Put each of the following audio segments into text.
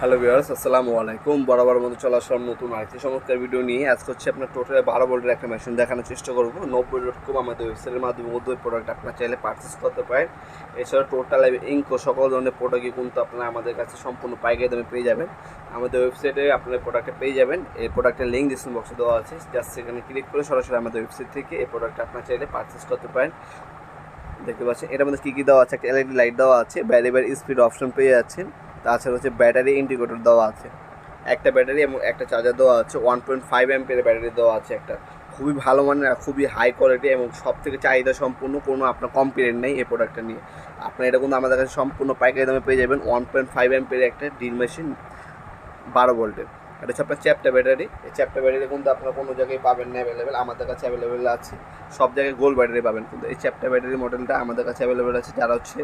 Hello viewers আসসালামু আলাইকুম। বরাবর মতো চলে আসলাম নতুন আরেকটি চমৎকার ভিডিও নিয়ে। আজকে হচ্ছে আপনার টোটালে বারো ভোল্টের একটা মেশিন দেখানোর চেষ্টা করব। নব্বই ডট কম আমাদের ওয়েবসাইটের মাধ্যমে মধ্যে প্রোডাক্ট আপনার চাইলে পারচেস করতে পারেন। এছাড়া টোটাল ইঙ্কো সকল ধরনের প্রোডাক্টই কিন্তু আপনারা আমাদের কাছে সম্পূর্ণ পাইকারি দামে পেয়ে যাবেন। আমাদের ওয়েবসাইটে আপনার প্রোডাক্টে পেয়ে যাবেন। এই প্রোডাক্টের লিঙ্ক ডিসক্রিপশন বক্সে দেওয়া আছে। জাস্ট সেখানে ক্লিক করে সরাসরি আমাদের ওয়েবসাইট থেকে এই প্রোডাক্টটা আপনার চাইলে পারচেস করতে পারেন। দেখতে পাচ্ছেন এটার মধ্যে কী কী দেওয়া আছে? একটা এলইডি লাইট দেওয়া আছে। ভ্যারিয়েবল স্পিড অপশন পেয়ে যাচ্ছেন। তাছাড়া হচ্ছে ব্যাটারি ইন্ডিকেটর দেওয়া আছে। একটা ব্যাটারি এবং একটা চার্জার দেওয়া আছে ওয়ান পয়েন্ট ফাইভ এমপির ব্যাটারি দেওয়া আছে একটা। খুবই ভালো মানের খুবই হাই কোয়ালিটি এবং সব থেকে চাহিদা সম্পূর্ণ, কোনো আপনার কমপ্লেন নেই এই প্রোডাক্টটা নিয়ে। আপনার এটা কিন্তু আমাদের কাছে সম্পূর্ণ পাইকারি দামে পেয়ে যাবেন ওয়ান পয়েন্ট ফাইভ এমপির একটা ড্রিল মেশিন বারো ভোল্টের এটা হচ্ছে আপনার চ্যাপ্টা ব্যাটারি। এই চ্যাপ্টা ব্যাটারি কিন্তু আপনার কোনো জায়গায় পাবেন না অ্যাভেলেবেল আমাদের কাছে অ্যাভেলেবেল আছে। সব জায়গায় গোল ব্যাটারি পাবেন। কিন্তু এই চ্যাপ্টা ব্যাটারি মডেলটা আমাদের কাছে অ্যাভেলেবেল আছে। যারা হচ্ছে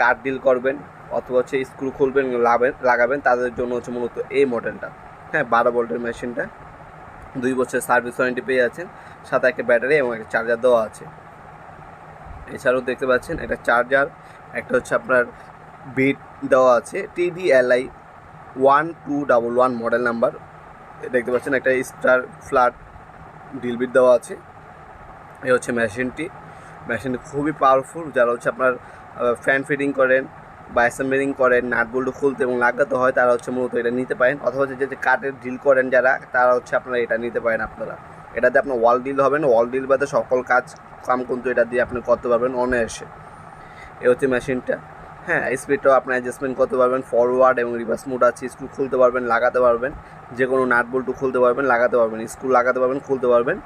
কার ডিল করবেন অথবা হচ্ছে স্ক্রু খুলবেন লাগাবেন লাগাবেন, তাদের জন্য হচ্ছে মূলত এই মডেলটা হ্যাঁ বারো ভোল্টের মেশিনটা দুই বছর সার্ভিস ওয়ারেন্টি পেয়ে যাচ্ছেন, সাথে একটা ব্যাটারি এবং একটা চার্জার দেওয়া আছে। এছাড়াও দেখতে পাচ্ছেন, একটা চার্জার একটা হচ্ছে আপনার বিট দেওয়া আছে T D L I one two double one model number দেখতে পাচ্ছেন, একটা স্টার ফ্ল্যাট ডিল বিট দেওয়া আছে। এই হচ্ছে মেশিনটি মেশিনটি খুবই পাওয়ারফুল যারা হচ্ছে আপনার ফ্যান ফিটিং করেন বা অ্যাসেম্বলিং করেন, নাট বল্টু খুলতে এবং লাগাতে হয়, তারা হচ্ছে মূলত এটা নিতে পারেন। অথবা যে কাঠের ডিল করেন যারা, তারা হচ্ছে আপনারা এটা নিতে পারেন আপনারা। এটাতে আপনার ওয়াল ডিল হবেন ওয়াল ডিল বাদে সকল কাজ, কাম কিন্তু এটা দিয়ে আপনি করতে পারবেন অনায়াসে। এ হচ্ছে মেশিনটা। হ্যাঁ স্পিডটাও আপনি অ্যাডজাস্টমেন্ট করতে পারবেন ফরওয়ার্ড এবং রিভার্স মুড আছে স্ক্রু খুলতে পারবেন, লাগাতে পারবেন। যে কোনো নাট বল্টু খুলতে পারবেন, লাগাতে পারবেন স্ক্রু লাগাতে পারবেন, খুলতে পারবেন।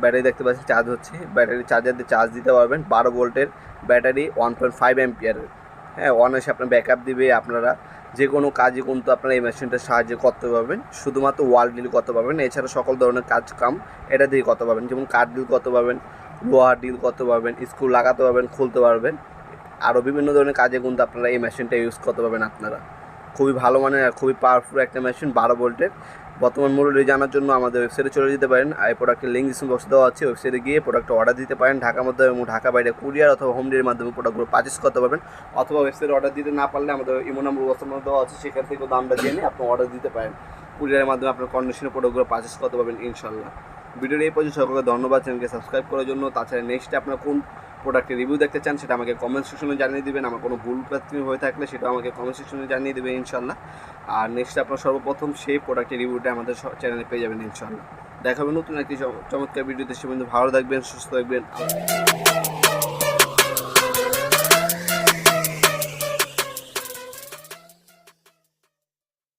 ব্যাটারি দেখতে পাচ্ছেন চার্জ হচ্ছে। ব্যাটারি চার্জার দিয়ে চার্জ দিতে পারবেন, বারো ভোল্টের ব্যাটারি ওয়ান পয়েন্ট ফাইভ এমপিয়ারের হ্যাঁ অনায়াসে আপনার ব্যাক আপ দিবে আপনারা। যে কোনো কাজে কিন্তু আপনারা এই মেশিনটার সাহায্যে করতে পারবেন শুধুমাত্র ওয়াল ডিল করতে পারবেন এছাড়া সকল ধরনের কাজ কাম এটা দিয়ে করতে পারবেন যেমন কাঠ ডিল করতে পারবেন লোহার ডিল করতে পারবেন স্ক্রু লাগাতে পারবেন, খুলতে পারবেন। আরও বিভিন্ন ধরনের কাজে কিন্তু আপনারা এই মেশিনটা ইউজ করতে পারবেন আপনারা। খুবই ভালো মানের আর খুবই পাওয়ারফুল একটা মেশিন বারো ভোল্টের বর্তমান মূল্য জানার জন্য আমাদের ওয়েবসাইটে চলে যেতে পারেন। আর এই প্রোডাক্টের লিঙ্ক ডিসক্রিপশন বক্সে দেওয়া আছে। ওয়েবসাইটে গিয়ে প্রোডাক্টটা অর্ডার দিতে পারেন। ঢাকার মধ্যে এবং ঢাকা বাইরে কুরিয়ার অথবা হোম ডেলিভারির মাধ্যমে প্রোডাক্টগুলো পারচেস করতে পারবেন। অথবা ওয়েবসাইটে অর্ডার দিতে না পারলে আমাদের ইমো নাম্বার বর্তমানে দেওয়া আছে। সেখান থেকেও দামটা জেনে আপনি অর্ডার দিতে পারেন। কুরিয়ারের মাধ্যমে আপনার কন্ডিশনের প্রোডাক্টগুলো পারচেস করতে পারবেন ইনশাল্লাহ ভিডিওর এই পর্যন্ত সকলকে ধন্যবাদ। চ্যানেলকে সাবস্ক্রাইব করার জন্য। তাছাড়া নেক্সটে আপনার কোন প্রোডাক্টের রিভিউ দেখতে চান, সেটা আমাকে কমেন্ট সেকশনে জানিয়ে দেবেন। আমার কোনো ভুল প্রাথমিক হয়ে থাকলে সেটা আমাকে কমেন্ট সেকশনে জানিয়ে দেবেন ইনশাল্লাহ আর নেক্সট আপনার সর্বপ্রথম সেই প্রোডাক্টের রিভিউটা আমাদের চ্যানেলে পেয়ে যাবেন ইনশাল্লাহ দেখাবেন নতুন একটি চমৎকার ভিডিওতে সে ভালো থাকবেন, সুস্থ থাকবেন।